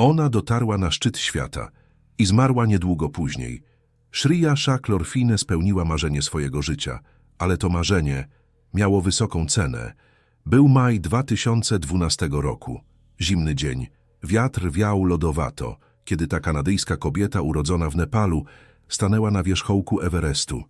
Ona dotarła na szczyt świata i zmarła niedługo później. Shriya Shaklorfine spełniła marzenie swojego życia, ale to marzenie miało wysoką cenę. Był maj 2012 roku. Zimny dzień. Wiatr wiał lodowato, kiedy ta kanadyjska kobieta urodzona w Nepalu stanęła na wierzchołku Everestu.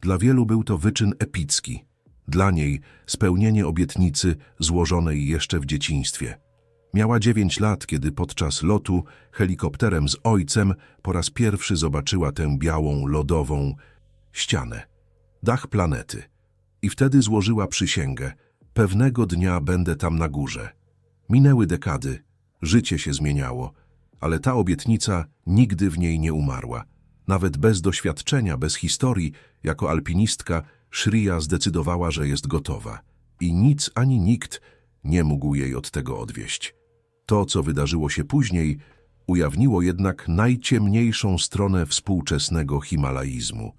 Dla wielu był to wyczyn epicki. Dla niej spełnienie obietnicy złożonej jeszcze w dzieciństwie. Miała dziewięć lat, kiedy podczas lotu helikopterem z ojcem po raz pierwszy zobaczyła tę białą, lodową ścianę. Dach planety. I wtedy złożyła przysięgę. Pewnego dnia będę tam na górze. Minęły dekady, życie się zmieniało, ale ta obietnica nigdy w niej nie umarła. Nawet bez doświadczenia, bez historii, jako alpinistka, Shriya zdecydowała, że jest gotowa. I nic ani nikt nie mógł jej od tego odwieść. To, co wydarzyło się później, ujawniło jednak najciemniejszą stronę współczesnego himalaizmu.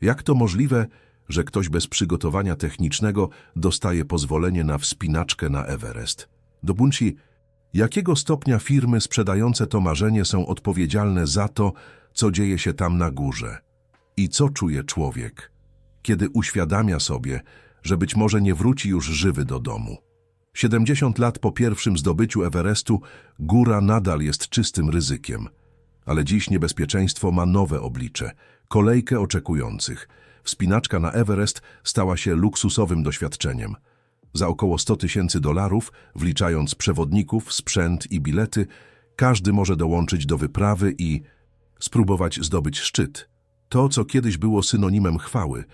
Jak to możliwe, że ktoś bez przygotowania technicznego dostaje pozwolenie na wspinaczkę na Everest? Do jakiego stopnia firmy sprzedające to marzenie są odpowiedzialne za to, co dzieje się tam na górze? I co czuje człowiek, kiedy uświadamia sobie, że być może nie wróci już żywy do domu? 70 lat po pierwszym zdobyciu Everestu góra nadal jest czystym ryzykiem. Ale dziś niebezpieczeństwo ma nowe oblicze, kolejkę oczekujących. Wspinaczka na Everest stała się luksusowym doświadczeniem. Za około 100 tysięcy dolarów, wliczając przewodników, sprzęt i bilety, każdy może dołączyć do wyprawy i spróbować zdobyć szczyt. To, co kiedyś było synonimem chwały,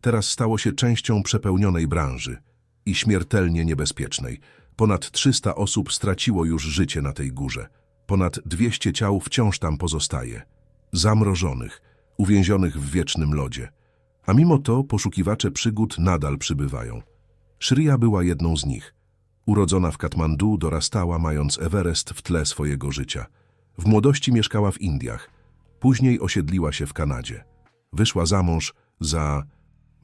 teraz stało się częścią przepełnionej branży i śmiertelnie niebezpiecznej. Ponad 300 osób straciło już życie na tej górze. Ponad 200 ciał wciąż tam pozostaje. Zamrożonych, uwięzionych w wiecznym lodzie. A mimo to poszukiwacze przygód nadal przybywają. Shriya była jedną z nich. Urodzona w Katmandu, dorastała mając Everest w tle swojego życia. W młodości mieszkała w Indiach. Później osiedliła się w Kanadzie. Wyszła za mąż za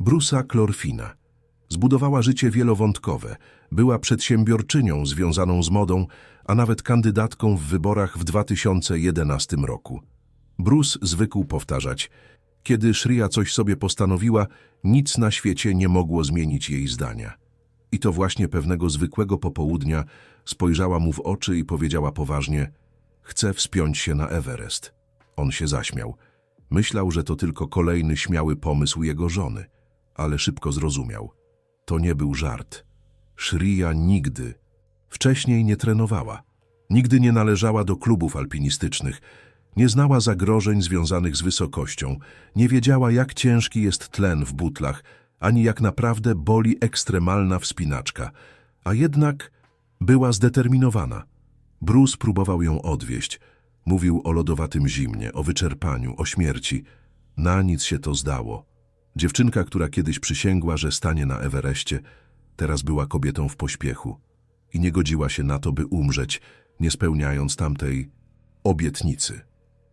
Brusa Klorfina. Zbudowała życie wielowątkowe, była przedsiębiorczynią związaną z modą, a nawet kandydatką w wyborach w 2011 roku. Bruce zwykł powtarzać, kiedy Shriya coś sobie postanowiła, nic na świecie nie mogło zmienić jej zdania. I to właśnie pewnego zwykłego popołudnia spojrzała mu w oczy i powiedziała poważnie, chcę wspiąć się na Everest. On się zaśmiał. Myślał, że to tylko kolejny śmiały pomysł jego żony, ale szybko zrozumiał. To nie był żart. Shriya nigdy wcześniej nie trenowała. Nigdy nie należała do klubów alpinistycznych. Nie znała zagrożeń związanych z wysokością. Nie wiedziała, jak ciężki jest tlen w butlach, ani jak naprawdę boli ekstremalna wspinaczka. A jednak była zdeterminowana. Bruce próbował ją odwieść. Mówił o lodowatym zimnie, o wyczerpaniu, o śmierci. Na nic się to zdało. Dziewczynka, która kiedyś przysięgła, że stanie na Everestie, teraz była kobietą w pośpiechu i nie godziła się na to, by umrzeć, nie spełniając tamtej obietnicy.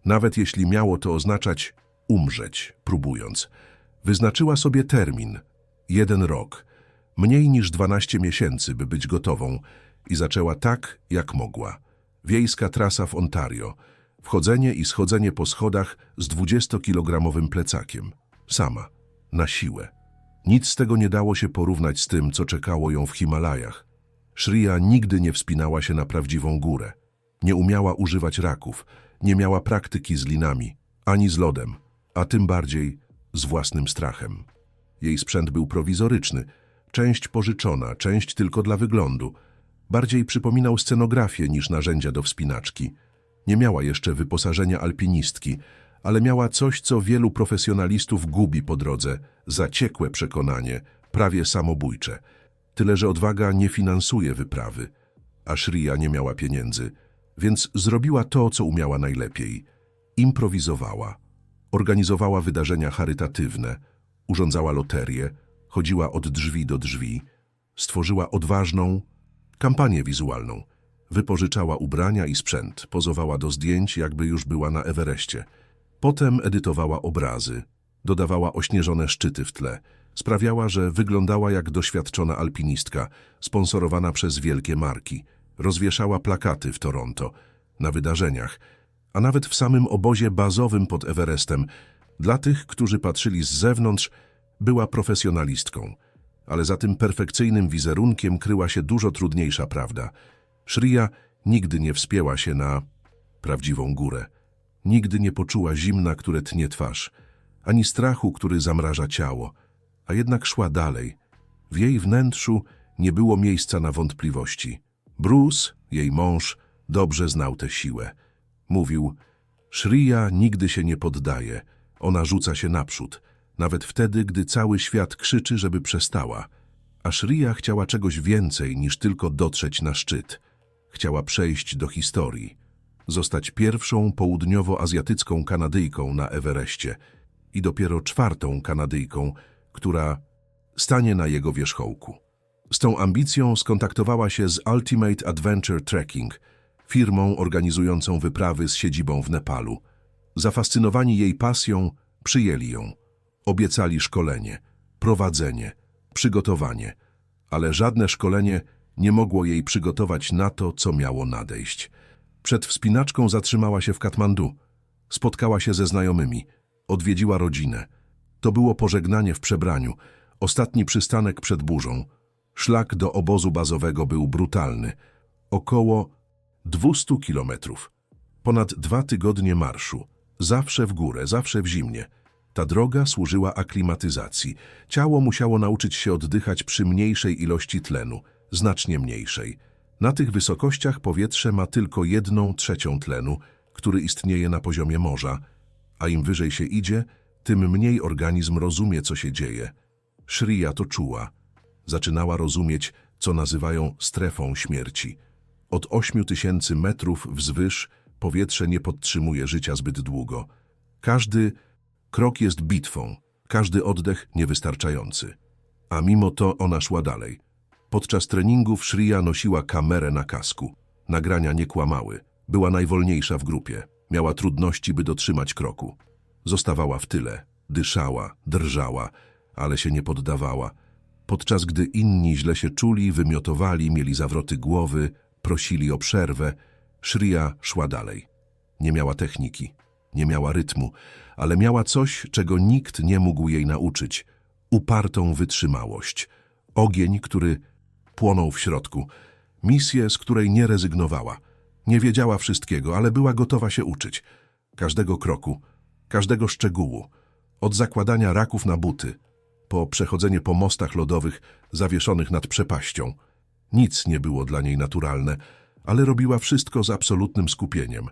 Nawet jeśli miało to oznaczać umrzeć, próbując. Wyznaczyła sobie termin, jeden rok, mniej niż 12 miesięcy, by być gotową i zaczęła tak, jak mogła. Wiejska trasa w Ontario, wchodzenie i schodzenie po schodach z 20-kilogramowym plecakiem. Sama na siłę. Nic z tego nie dało się porównać z tym, co czekało ją w Himalajach. Shriya nigdy nie wspinała się na prawdziwą górę. Nie umiała używać raków, nie miała praktyki z linami, ani z lodem, a tym bardziej z własnym strachem. Jej sprzęt był prowizoryczny, część pożyczona, część tylko dla wyglądu. Bardziej przypominał scenografię niż narzędzia do wspinaczki. Nie miała jeszcze wyposażenia alpinistki, ale miała coś, co wielu profesjonalistów gubi po drodze, zaciekłe przekonanie, prawie samobójcze. Tyle, że odwaga nie finansuje wyprawy, a Shriya nie miała pieniędzy, więc zrobiła to, co umiała najlepiej. Improwizowała, organizowała wydarzenia charytatywne, urządzała loterie, chodziła od drzwi do drzwi, stworzyła odważną kampanię wizualną, wypożyczała ubrania i sprzęt, pozowała do zdjęć, jakby już była na Everestie – Potem edytowała obrazy, dodawała ośnieżone szczyty w tle. Sprawiała, że wyglądała jak doświadczona alpinistka, sponsorowana przez wielkie marki. Rozwieszała plakaty w Toronto. na wydarzeniach, a nawet w samym obozie bazowym pod Everestem. Dla tych, którzy patrzyli z zewnątrz, była profesjonalistką. Ale za tym perfekcyjnym wizerunkiem kryła się dużo trudniejsza prawda. Shriya nigdy nie wspięła się na prawdziwą górę. Nigdy nie poczuła zimna, które tnie twarz, ani strachu, który zamraża ciało, a jednak szła dalej. W jej wnętrzu nie było miejsca na wątpliwości. Bruce, jej mąż, dobrze znał tę siłę. Mówił, Shriya nigdy się nie poddaje, ona rzuca się naprzód, nawet wtedy, gdy cały świat krzyczy, żeby przestała. A Shriya chciała czegoś więcej niż tylko dotrzeć na szczyt. Chciała przejść do historii, zostać pierwszą południowoazjatycką Kanadyjką na Everestie i dopiero czwartą Kanadyjką, która stanie na jego wierzchołku. Z tą ambicją skontaktowała się z Ultimate Adventure Trekking, firmą organizującą wyprawy z siedzibą w Nepalu. Zafascynowani jej pasją, przyjęli ją. Obiecali szkolenie, prowadzenie, przygotowanie, ale żadne szkolenie nie mogło jej przygotować na to, co miało nadejść. Przed wspinaczką zatrzymała się w Katmandu. Spotkała się ze znajomymi, odwiedziła rodzinę. To było pożegnanie w przebraniu, ostatni przystanek przed burzą. Szlak do obozu bazowego był brutalny. Około 200 kilometrów. Ponad dwa tygodnie marszu. Zawsze w górę, zawsze w zimnie. Ta droga służyła aklimatyzacji. Ciało musiało nauczyć się oddychać przy mniejszej ilości tlenu, znacznie mniejszej. Na tych wysokościach powietrze ma tylko jedną trzecią tlenu, który istnieje na poziomie morza, a im wyżej się idzie, tym mniej organizm rozumie, co się dzieje. Shriya to czuła. Zaczynała rozumieć, co nazywają strefą śmierci. Od 8 tysięcy metrów wzwyż powietrze nie podtrzymuje życia zbyt długo. Każdy krok jest bitwą, każdy oddech niewystarczający. A mimo to ona szła dalej. Podczas treningów Shriya nosiła kamerę na kasku. Nagrania nie kłamały. Była najwolniejsza w grupie. Miała trudności, by dotrzymać kroku. Zostawała w tyle. Dyszała, drżała, ale się nie poddawała. Podczas gdy inni źle się czuli, wymiotowali, mieli zawroty głowy, prosili o przerwę, Shriya szła dalej. Nie miała techniki, nie miała rytmu, ale miała coś, czego nikt nie mógł jej nauczyć. Upartą wytrzymałość. Ogień, który płonął w środku. Misję, z której nie rezygnowała. Nie wiedziała wszystkiego, ale była gotowa się uczyć. Każdego kroku, każdego szczegółu. Od zakładania raków na buty, po przechodzenie po mostach lodowych zawieszonych nad przepaścią. Nic nie było dla niej naturalne, ale robiła wszystko z absolutnym skupieniem.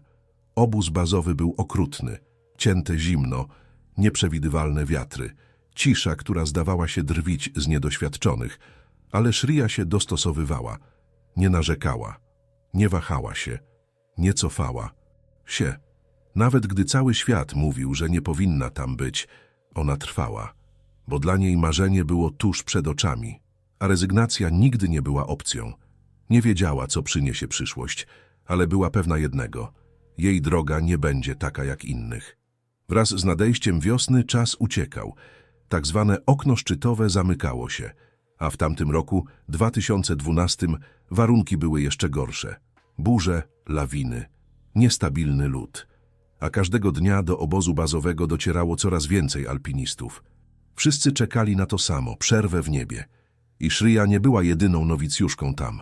Obóz bazowy był okrutny, cięte zimno, nieprzewidywalne wiatry, cisza, która zdawała się drwić z niedoświadczonych, ale Shriya się dostosowywała, nie narzekała, nie wahała się, nie cofała się. Nawet gdy cały świat mówił, że nie powinna tam być, ona trwała, bo dla niej marzenie było tuż przed oczami, a rezygnacja nigdy nie była opcją. Nie wiedziała, co przyniesie przyszłość, ale była pewna jednego – jej droga nie będzie taka jak innych. Wraz z nadejściem wiosny czas uciekał. Tak zwane okno szczytowe zamykało się, a w tamtym roku, 2012, warunki były jeszcze gorsze. Burze, lawiny, niestabilny lód. A każdego dnia do obozu bazowego docierało coraz więcej alpinistów. Wszyscy czekali na to samo, przerwę w niebie. I Shriya nie była jedyną nowicjuszką tam.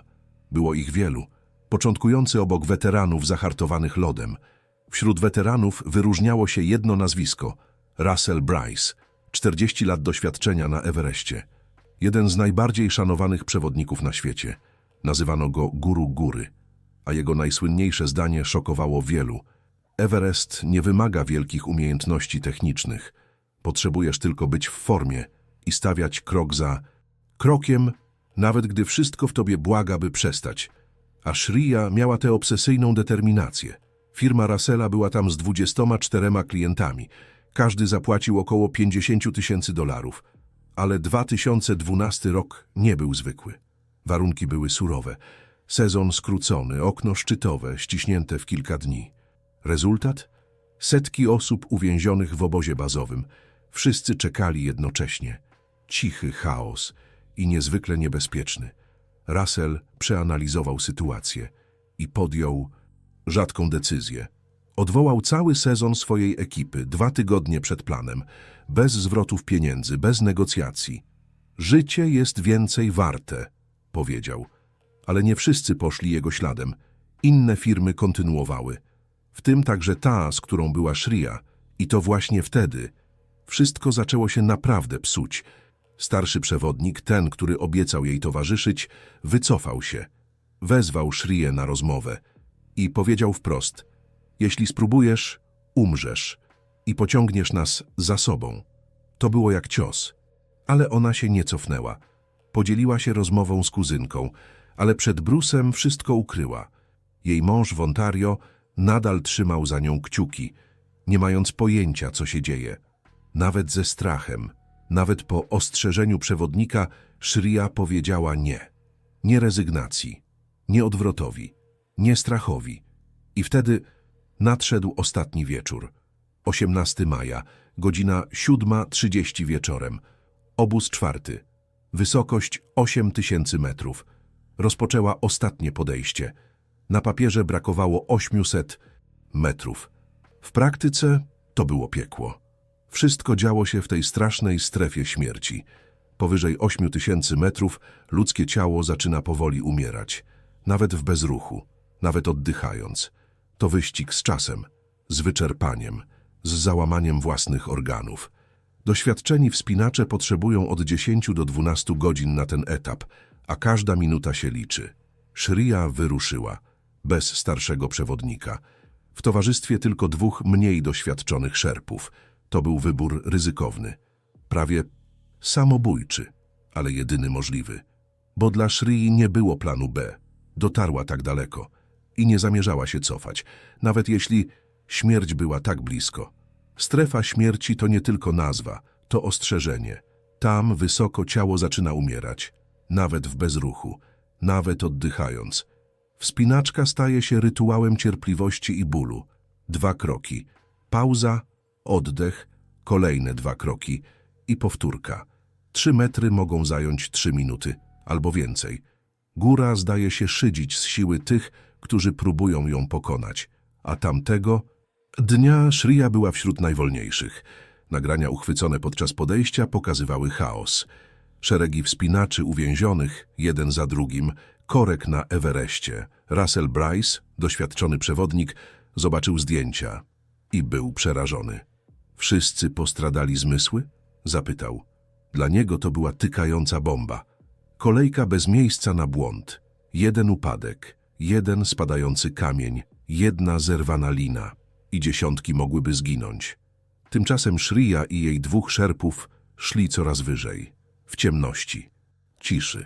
Było ich wielu, początkujący obok weteranów zahartowanych lodem. Wśród weteranów wyróżniało się jedno nazwisko – Russell Bryce, 40 lat doświadczenia na Everestie. Jeden z najbardziej szanowanych przewodników na świecie. Nazywano go guru góry, a jego najsłynniejsze zdanie szokowało wielu. Everest nie wymaga wielkich umiejętności technicznych. Potrzebujesz tylko być w formie i stawiać krok za krokiem, nawet gdy wszystko w tobie błaga, by przestać – a Shriya miała tę obsesyjną determinację. Firma Russella była tam z 24 klientami. Każdy zapłacił około 50 tysięcy dolarów. Ale 2012 rok nie był zwykły. Warunki były surowe. Sezon skrócony, okno szczytowe, ściśnięte w kilka dni. Rezultat? Setki osób uwięzionych w obozie bazowym. Wszyscy czekali jednocześnie. Cichy chaos i niezwykle niebezpieczny. Russell przeanalizował sytuację i podjął rzadką decyzję. Odwołał cały sezon swojej ekipy, dwa tygodnie przed planem, bez zwrotów pieniędzy, bez negocjacji. Życie jest więcej warte, powiedział. Ale nie wszyscy poszli jego śladem. Inne firmy kontynuowały. W tym także ta, z którą była Shria. I to właśnie wtedy wszystko zaczęło się naprawdę psuć. Starszy przewodnik, ten, który obiecał jej towarzyszyć, wycofał się. Wezwał Shrię na rozmowę i powiedział wprost: Jeśli spróbujesz, umrzesz i pociągniesz nas za sobą. To było jak cios. Ale ona się nie cofnęła. Podzieliła się rozmową z kuzynką, ale przed Brusem wszystko ukryła. Jej mąż w Ontario nadal trzymał za nią kciuki, nie mając pojęcia, co się dzieje. Nawet ze strachem, nawet po ostrzeżeniu przewodnika, Shria powiedziała nie. Nie rezygnacji, nie odwrotowi, nie strachowi. I wtedy nadszedł ostatni wieczór. 18 maja, godzina 7.30 wieczorem. Obóz czwarty. Wysokość 8000 metrów. Rozpoczęła ostatnie podejście. Na papierze brakowało 800 metrów. W praktyce to było piekło. Wszystko działo się w tej strasznej strefie śmierci. Powyżej 8000 metrów ludzkie ciało zaczyna powoli umierać. Nawet w bezruchu, nawet oddychając. To wyścig z czasem, z wyczerpaniem, z załamaniem własnych organów. Doświadczeni wspinacze potrzebują od 10 do 12 godzin na ten etap, a każda minuta się liczy. Shria wyruszyła, bez starszego przewodnika. W towarzystwie tylko dwóch mniej doświadczonych szerpów. To był wybór ryzykowny. Prawie samobójczy, ale jedyny możliwy. Bo dla Shrii nie było planu B. Dotarła tak daleko i nie zamierzała się cofać, nawet jeśli śmierć była tak blisko. Strefa śmierci to nie tylko nazwa, to ostrzeżenie. Tam wysoko ciało zaczyna umierać, nawet w bezruchu, nawet oddychając. Wspinaczka staje się rytuałem cierpliwości i bólu. Dwa kroki. Pauza, oddech, kolejne dwa kroki i powtórka. Trzy metry mogą zająć trzy minuty, albo więcej. Góra zdaje się szydzić z siły tych, którzy próbują ją pokonać, a tamtego dnia Shria była wśród najwolniejszych. Nagrania uchwycone podczas podejścia pokazywały chaos. Szeregi wspinaczy uwięzionych, jeden za drugim, korek na Everestie. Russell Bryce, doświadczony przewodnik, zobaczył zdjęcia i był przerażony. Wszyscy postradali zmysły? Zapytał. Dla niego to była tykająca bomba. Kolejka bez miejsca na błąd. Jeden upadek, jeden spadający kamień, jedna zerwana lina i dziesiątki mogłyby zginąć. Tymczasem Shria i jej dwóch szerpów szli coraz wyżej, w ciemności, ciszy.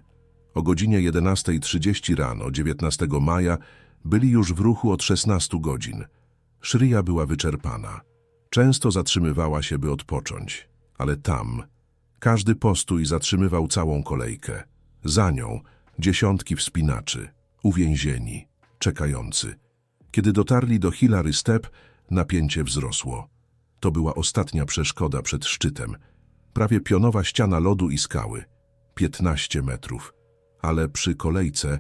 O godzinie 11.30 rano 19 maja byli już w ruchu od 16 godzin. Shria była wyczerpana. Często zatrzymywała się, by odpocząć, ale tam każdy postój zatrzymywał całą kolejkę. Za nią dziesiątki wspinaczy, uwięzieni, czekający. Kiedy dotarli do Hillary Step, napięcie wzrosło. To była ostatnia przeszkoda przed szczytem. Prawie pionowa ściana lodu i skały. 15 metrów. Ale przy kolejce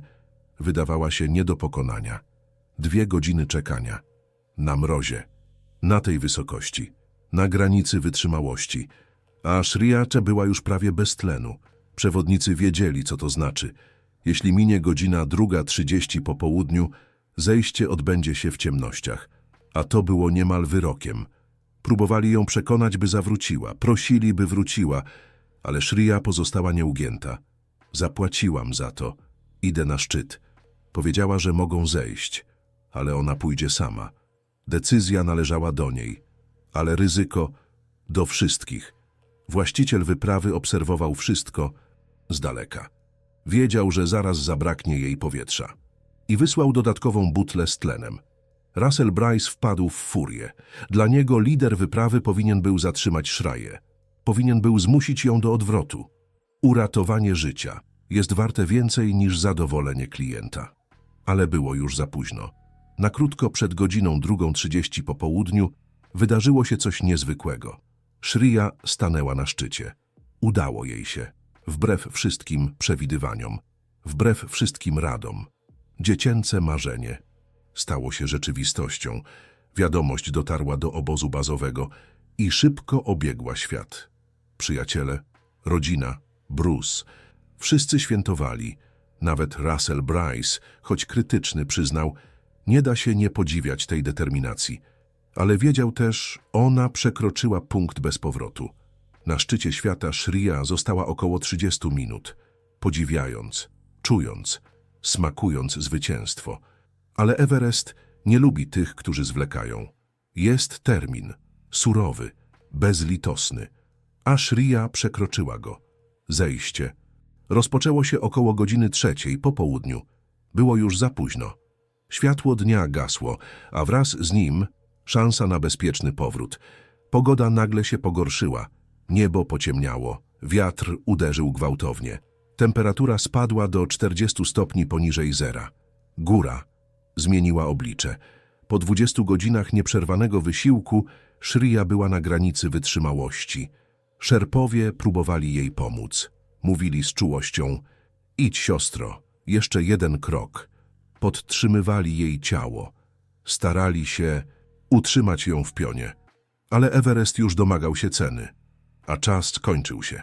wydawała się nie do pokonania. Dwie godziny czekania. Na mrozie. Na tej wysokości. Na granicy wytrzymałości. A Shriacze była już prawie bez tlenu. Przewodnicy wiedzieli, co to znaczy. Jeśli minie godzina druga trzydzieści po południu, zejście odbędzie się w ciemnościach. A to było niemal wyrokiem. Próbowali ją przekonać, by zawróciła, prosili, by wróciła, ale Shria pozostała nieugięta. Zapłaciłam za to. Idę na szczyt. Powiedziała, że mogą zejść, ale ona pójdzie sama. Decyzja należała do niej, ale ryzyko do wszystkich. Właściciel wyprawy obserwował wszystko z daleka. Wiedział, że zaraz zabraknie jej powietrza. I wysłał dodatkową butlę z tlenem. Russell Bryce wpadł w furię. Dla niego lider wyprawy powinien był zatrzymać Szraję. Powinien był zmusić ją do odwrotu. Uratowanie życia jest warte więcej niż zadowolenie klienta. Ale było już za późno. Na krótko przed godziną drugą trzydzieści po południu wydarzyło się coś niezwykłego. Shria stanęła na szczycie. Udało jej się. Wbrew wszystkim przewidywaniom. Wbrew wszystkim radom. Dziecięce marzenie. Stało się rzeczywistością. Wiadomość dotarła do obozu bazowego i szybko obiegła świat. Przyjaciele, rodzina, Bruce, wszyscy świętowali. Nawet Russell Bryce, choć krytyczny, przyznał, nie da się nie podziwiać tej determinacji. Ale wiedział też, ona przekroczyła punkt bez powrotu. Na szczycie świata Shria została około 30 minut, podziwiając, czując, smakując zwycięstwo. Ale Everest nie lubi tych, którzy zwlekają. Jest termin, surowy, bezlitosny, a Shria przekroczyła go. Zejście. Rozpoczęło się około godziny trzeciej po południu. Było już za późno. Światło dnia gasło, a wraz z nim szansa na bezpieczny powrót. Pogoda nagle się pogorszyła. Niebo pociemniało, wiatr uderzył gwałtownie. Temperatura spadła do 40 stopni poniżej zera. Góra zmieniła oblicze. Po 20 godzinach nieprzerwanego wysiłku Shria była na granicy wytrzymałości. Szerpowie próbowali jej pomóc. Mówili z czułością: Idź, siostro, jeszcze jeden krok. Podtrzymywali jej ciało. Starali się utrzymać ją w pionie. Ale Everest już domagał się ceny, a czas kończył się.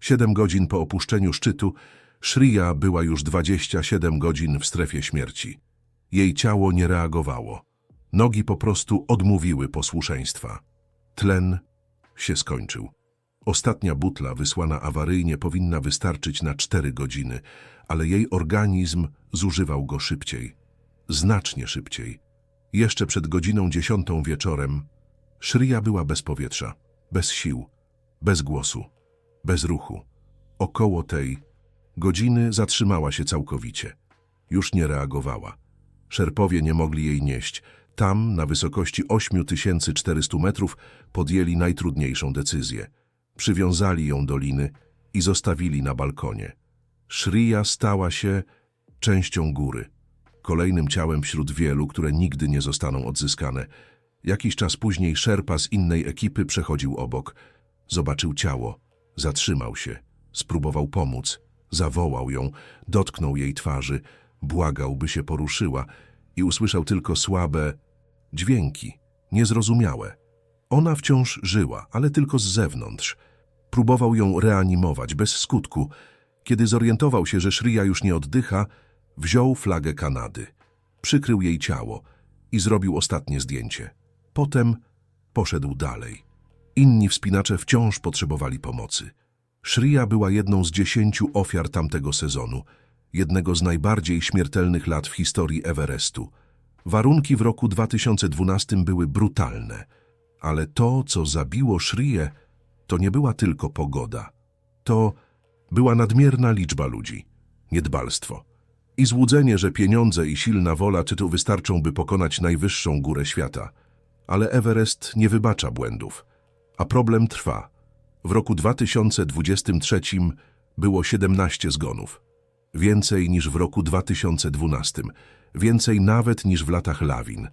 Siedem godzin po opuszczeniu szczytu Shria była już 27 godzin w strefie śmierci. Jej ciało nie reagowało. Nogi po prostu odmówiły posłuszeństwa. Tlen się skończył. Ostatnia butla wysłana awaryjnie powinna wystarczyć na cztery godziny, ale jej organizm zużywał go szybciej. Znacznie szybciej. Jeszcze przed godziną dziesiątą wieczorem Shria była bez powietrza, bez sił, bez głosu, bez ruchu. Około tej godziny zatrzymała się całkowicie. Już nie reagowała. Szerpowie nie mogli jej nieść. Tam, na wysokości 8400 metrów, podjęli najtrudniejszą decyzję. Przywiązali ją do liny i zostawili na balkonie. Shria stała się częścią góry, kolejnym ciałem wśród wielu, które nigdy nie zostaną odzyskane. Jakiś czas później szerpa z innej ekipy przechodził obok. Zobaczył ciało, zatrzymał się, spróbował pomóc, zawołał ją, dotknął jej twarzy, błagał, by się poruszyła i usłyszał tylko słabe dźwięki, niezrozumiałe. Ona wciąż żyła, ale tylko z zewnątrz. Próbował ją reanimować, bez skutku. Kiedy zorientował się, że Shria już nie oddycha, wziął flagę Kanady, przykrył jej ciało i zrobił ostatnie zdjęcie. Potem poszedł dalej. Inni wspinacze wciąż potrzebowali pomocy. Shria była jedną z dziesięciu ofiar tamtego sezonu, jednego z najbardziej śmiertelnych lat w historii Everestu. Warunki w roku 2012 były brutalne, ale to, co zabiło Shrię, to nie była tylko pogoda. To była nadmierna liczba ludzi, niedbalstwo i złudzenie, że pieniądze i silna wola tytuł wystarczą, by pokonać najwyższą górę świata. Ale Everest nie wybacza błędów, a problem trwa. W roku 2023 było 17 zgonów. Więcej niż w roku 2012, więcej nawet niż w latach lawin.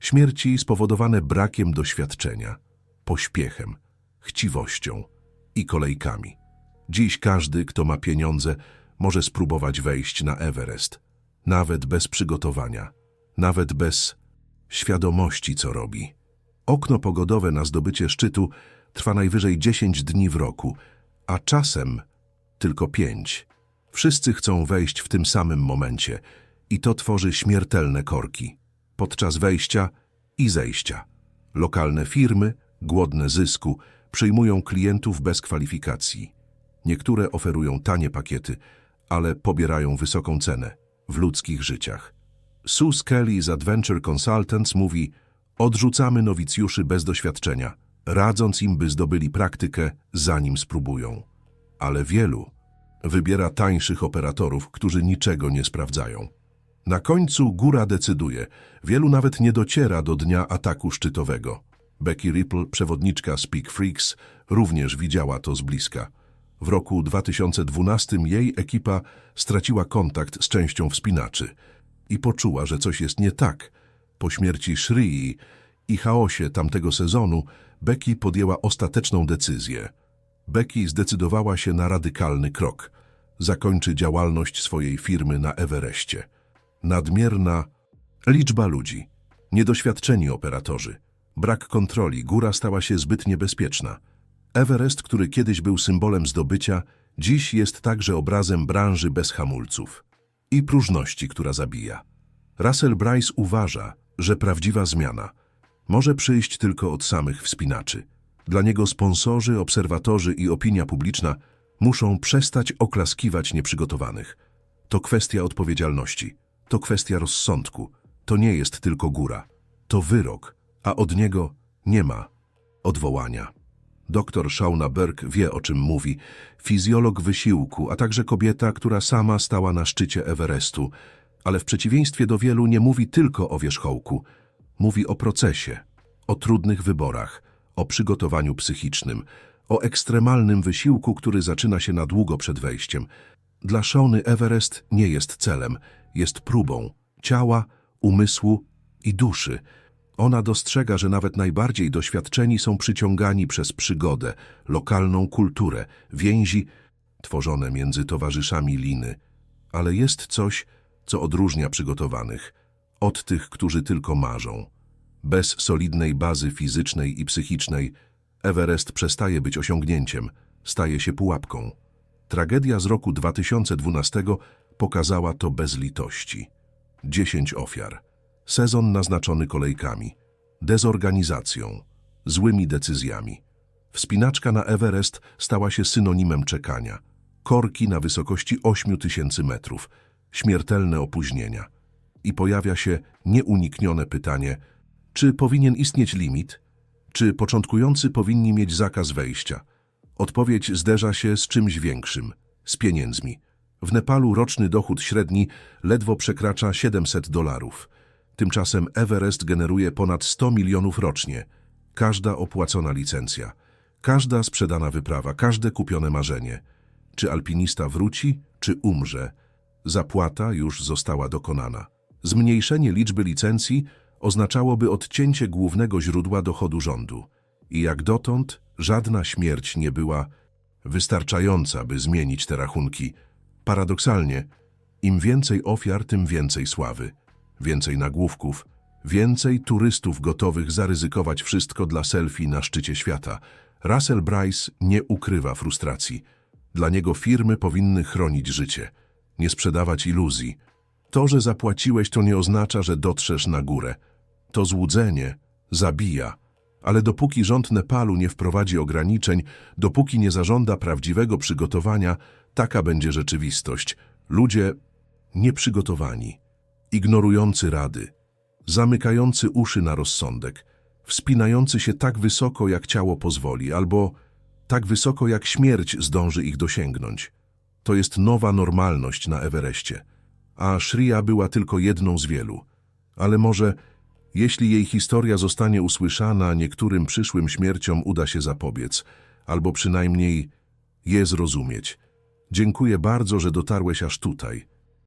Śmierci spowodowane brakiem doświadczenia, pośpiechem, chciwością i kolejkami. Dziś każdy, kto ma pieniądze, może spróbować wejść na Everest, nawet bez przygotowania, nawet bez świadomości, co robi. Okno pogodowe na zdobycie szczytu trwa najwyżej 10 dni w roku, a czasem tylko 5. Wszyscy chcą wejść w tym samym momencie i to tworzy śmiertelne korki. Podczas wejścia i zejścia. Lokalne firmy, głodne zysku, przyjmują klientów bez kwalifikacji. Niektóre oferują tanie pakiety, ale pobierają wysoką cenę w ludzkich życiach. Sue Kelly z Adventure Consultants mówi odrzucamy nowicjuszy bez doświadczenia, radząc im, by zdobyli praktykę, zanim spróbują. Ale wielu wybiera tańszych operatorów, którzy niczego nie sprawdzają. Na końcu góra decyduje. Wielu nawet nie dociera do dnia ataku szczytowego. Becky Ripple, przewodniczka Speak Freaks, również widziała to z bliska. W roku 2012 jej ekipa straciła kontakt z częścią wspinaczy i poczuła, że coś jest nie tak. Po śmierci Shrii i chaosie tamtego sezonu Becky podjęła ostateczną decyzję. Becky zdecydowała się na radykalny krok. Zakończy działalność swojej firmy na Everestie. Nadmierna Liczba ludzi. Niedoświadczeni operatorzy. Brak kontroli. Góra stała się zbyt niebezpieczna. Everest, który kiedyś był symbolem zdobycia, dziś jest także obrazem branży bez hamulców i próżności, która zabija. Russell Bryce uważa, że prawdziwa zmiana może przyjść tylko od samych wspinaczy. Dla niego sponsorzy, obserwatorzy i opinia publiczna muszą przestać oklaskiwać nieprzygotowanych. To kwestia odpowiedzialności, to kwestia rozsądku. To nie jest tylko góra, to wyrok, a od niego nie ma odwołania. Doktor Shauna Berg wie, o czym mówi. Fizjolog wysiłku, a także kobieta, która sama stała na szczycie Everestu. Ale w przeciwieństwie do wielu nie mówi tylko o wierzchołku. Mówi o procesie, o trudnych wyborach, o przygotowaniu psychicznym, o ekstremalnym wysiłku, który zaczyna się na długo przed wejściem. Dla Shauny Everest nie jest celem, jest próbą ciała, umysłu i duszy. Ona dostrzega, że nawet najbardziej doświadczeni są przyciągani przez przygodę, lokalną kulturę, więzi tworzone między towarzyszami liny. Ale jest coś, co odróżnia przygotowanych od tych, którzy tylko marzą. Bez solidnej bazy fizycznej i psychicznej Everest przestaje być osiągnięciem, staje się pułapką. Tragedia z roku 2012 pokazała to bez litości. 10 ofiar. Sezon naznaczony kolejkami, dezorganizacją, złymi decyzjami. Wspinaczka na Everest stała się synonimem czekania. Korki na wysokości 8000 metrów, śmiertelne opóźnienia. I pojawia się nieuniknione pytanie, czy powinien istnieć limit? Czy początkujący powinni mieć zakaz wejścia? Odpowiedź zderza się z czymś większym, z pieniędzmi. W Nepalu roczny dochód średni ledwo przekracza 700 dolarów. Tymczasem Everest generuje ponad 100 milionów rocznie. Każda opłacona licencja, każda sprzedana wyprawa, każde kupione marzenie. Czy alpinista wróci, czy umrze? Zapłata już została dokonana. Zmniejszenie liczby licencji oznaczałoby odcięcie głównego źródła dochodu rządu. I jak dotąd żadna śmierć nie była wystarczająca, by zmienić te rachunki. Paradoksalnie, im więcej ofiar, tym więcej sławy, więcej nagłówków, więcej turystów gotowych zaryzykować wszystko dla selfie na szczycie świata. Russell Bryce nie ukrywa frustracji. Dla niego firmy powinny chronić życie, nie sprzedawać iluzji. To, że zapłaciłeś, to nie oznacza, że dotrzesz na górę. To złudzenie zabija. Ale dopóki rząd Nepalu nie wprowadzi ograniczeń, dopóki nie zażąda prawdziwego przygotowania, taka będzie rzeczywistość. Ludzie nieprzygotowani, ignorujący rady, zamykający uszy na rozsądek, wspinający się tak wysoko, jak ciało pozwoli, albo tak wysoko, jak śmierć zdąży ich dosięgnąć. To jest nowa normalność na Everestie. A Shriya była tylko jedną z wielu. Ale może, jeśli jej historia zostanie usłyszana, niektórym przyszłym śmierciom uda się zapobiec, albo przynajmniej je zrozumieć. Dziękuję bardzo, że dotarłeś aż tutaj.